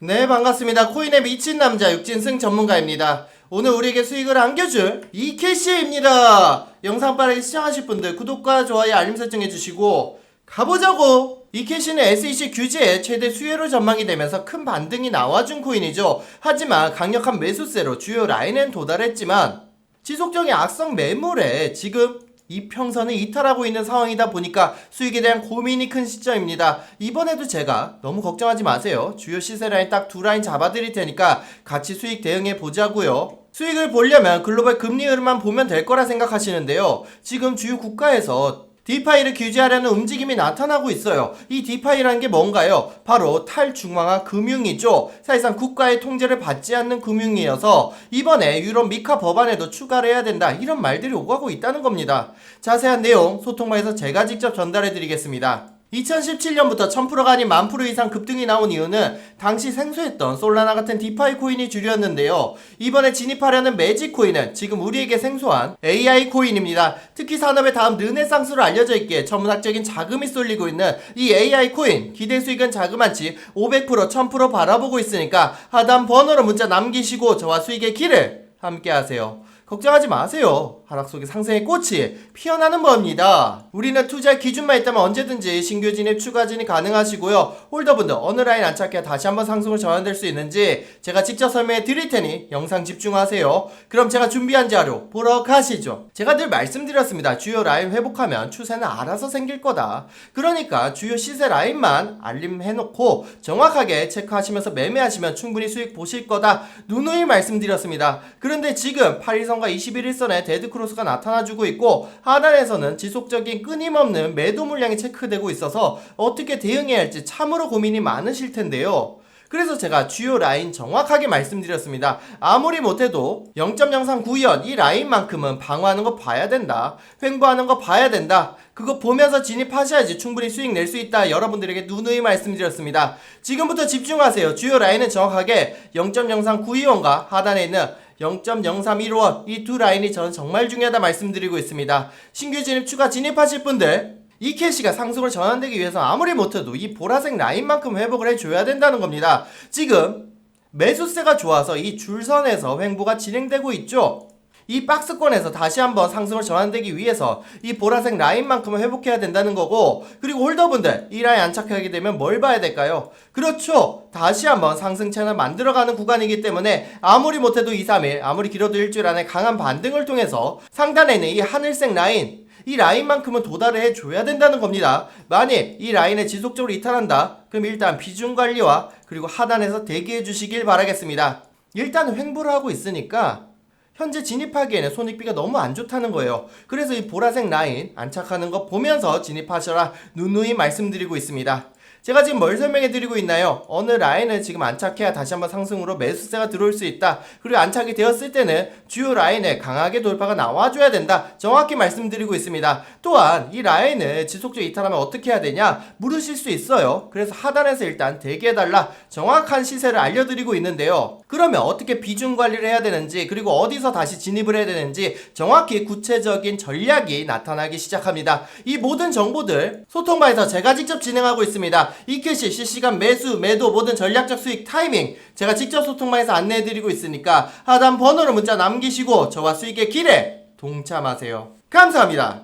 네, 반갑습니다. 코인에 미친 남자 육진승 전문가입니다. 오늘 우리에게 수익을 안겨줄 이캐시입니다. 영상 빠르게 시청하실 분들 구독과 좋아요, 알림 설정 해주시고 가보자고! 이캐시는 SEC 규제에 최대 수혜로 전망이 되면서 큰 반등이 나와준 코인이죠. 하지만 강력한 매수세로 주요 라인엔 도달했지만 지속적인 악성 매물에 지금 이평선을 이탈하고 있는 상황이다 보니까 수익에 대한 고민이 큰 시점입니다. 이번에도 제가 너무 걱정하지 마세요. 주요 시세 라인 딱 두 라인 잡아드릴 테니까 같이 수익 대응해 보자고요. 수익을 보려면 글로벌 금리 흐름만 보면 될 거라 생각하시는데요. 지금 주요 국가에서 디파이를 규제하려는 움직임이 나타나고 있어요. 이 디파이라는 게 뭔가요? 바로 탈중앙화 금융이죠. 사실상 국가의 통제를 받지 않는 금융이어서 이번에 유럽 미카 법안에도 추가를 해야 된다. 이런 말들이 오가고 있다는 겁니다. 자세한 내용 소통방에서 제가 직접 전달해 드리겠습니다. 2017년부터 1000%가 아닌 10,000% 이상 급등이 나온 이유는 당시 생소했던 솔라나 같은 디파이 코인이 주류였는데요. 이번에 진입하려는 매직 코인은 지금 우리에게 생소한 AI 코인입니다. 특히 산업의 다음 르네상스로 알려져 있기에 천문학적인 자금이 쏠리고 있는 이 AI 코인 기대 수익은 자그마치 500% 1000% 바라보고 있으니까 하단 번호로 문자 남기시고 저와 수익의 길을 함께 하세요. 걱정하지 마세요. 하락 속의 상승의 꽃이 피어나는 법입니다. 우리는 투자 기준만 있다면 언제든지 신규 진입, 추가 진입 가능하시고요. 홀더분들 어느 라인 안착해 다시 한번 상승을 전환될 수 있는지 제가 직접 설명해 드릴 테니 영상 집중하세요. 그럼 제가 준비한 자료 보러 가시죠. 제가 늘 말씀드렸습니다. 주요 라인 회복하면 추세는 알아서 생길 거다. 그러니까 주요 시세 라인만 알림해놓고 정확하게 체크하시면서 매매하시면 충분히 수익 보실 거다. 누누이 말씀드렸습니다. 그런데 지금 8 일선과 21일선에 데드크로스가 나타나주고 있고 하단에서는 지속적인 끊임없는 매도 물량이 체크되고 있어서 어떻게 대응해야 할지 참으로 고민이 많으실 텐데요. 그래서 제가 주요 라인 정확하게 말씀드렸습니다. 아무리 못해도 0.0392원 이 라인만큼은 방어하는 거 봐야 된다. 횡보하는 거 봐야 된다. 그거 보면서 진입하셔야지 충분히 수익 낼 수 있다. 여러분들에게 누누이 말씀드렸습니다. 지금부터 집중하세요. 주요 라인은 정확하게 0.0392원과 하단에 있는 0.0315원 이 두 라인이 저는 정말 중요하다 말씀드리고 있습니다. 신규 진입 추가 진입하실 분들 이 캐시가 상승을 전환되기 위해서 아무리 못해도 이 보라색 라인만큼 회복을 해줘야 된다는 겁니다. 지금 매수세가 좋아서 이 줄선에서 횡보가 진행되고 있죠. 이 박스권에서 다시 한번 상승을 전환되기 위해서 이 보라색 라인만큼은 회복해야 된다는 거고 그리고 홀더분들 이 라인 안착하게 되면 뭘 봐야 될까요? 그렇죠. 다시 한번 상승 채널 만들어가는 구간이기 때문에 아무리 못해도 2, 3일 아무리 길어도 일주일 안에 강한 반등을 통해서 상단에 있는 이 하늘색 라인 이 라인만큼은 도달을 해줘야 된다는 겁니다. 만약 이 라인에 지속적으로 이탈한다? 그럼 일단 비중 관리와 그리고 하단에서 대기해 주시길 바라겠습니다. 일단 횡보를 하고 있으니까 현재 진입하기에는 손익비가 너무 안 좋다는 거예요. 그래서 이 보라색 라인 안착하는 거 보면서 진입하셔라 누누이 말씀드리고 있습니다. 제가 지금 뭘 설명해 드리고 있나요? 어느 라인을 지금 안착해야 다시 한번 상승으로 매수세가 들어올 수 있다. 그리고 안착이 되었을 때는 주요 라인에 강하게 돌파가 나와줘야 된다. 정확히 말씀드리고 있습니다. 또한 이 라인을 지속적으로 이탈하면 어떻게 해야 되냐? 물으실 수 있어요. 그래서 하단에서 일단 대기해달라. 정확한 시세를 알려드리고 있는데요. 그러면 어떻게 비중 관리를 해야 되는지 그리고 어디서 다시 진입을 해야 되는지 정확히 구체적인 전략이 나타나기 시작합니다. 이 모든 정보들 소통방에서 제가 직접 진행하고 있습니다. 이캐시 실시간 매수, 매도 모든 전략적 수익 타이밍 제가 직접 소통방에서 안내해드리고 있으니까 하단 번호로 문자 남기시고 저와 수익의 길에 동참하세요. 감사합니다.